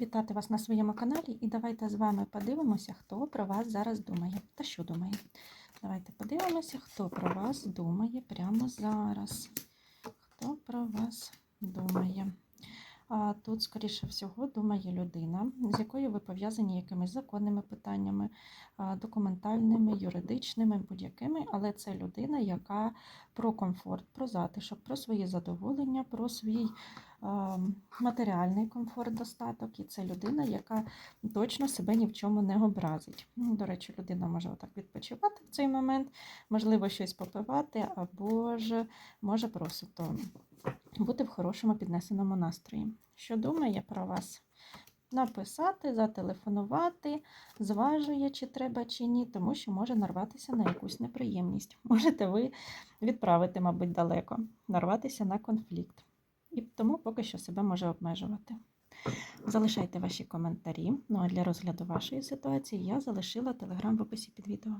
Вітати вас на своєму каналі і давайте з вами подивимося, хто про вас зараз думає та що думає. Давайте подивимося, хто про вас думає прямо зараз. Хто про вас думає? А тут, скоріше всього, думає людина, з якою ви пов'язані якимись законними питаннями, документальними, юридичними, будь-якими, але це людина, яка про комфорт, про затишок, про свої задоволення, про свій матеріальний комфорт, достаток. І це людина, яка точно себе ні в чому не образить. Ну, До речі, людина може отак відпочивати в цей момент, можливо, щось попивати, або ж може просто бути в хорошому піднесеному настрої. Що думає про вас? Написати, зателефонувати, зважує, чи треба, чи ні, тому що може нарватися на якусь неприємність. Можете ви відправити, мабуть, далеко, нарватися на конфлікт. І тому поки що себе може обмежувати. Залишайте ваші коментарі. Ну а для розгляду вашої ситуації я залишила телеграм в описі під відео.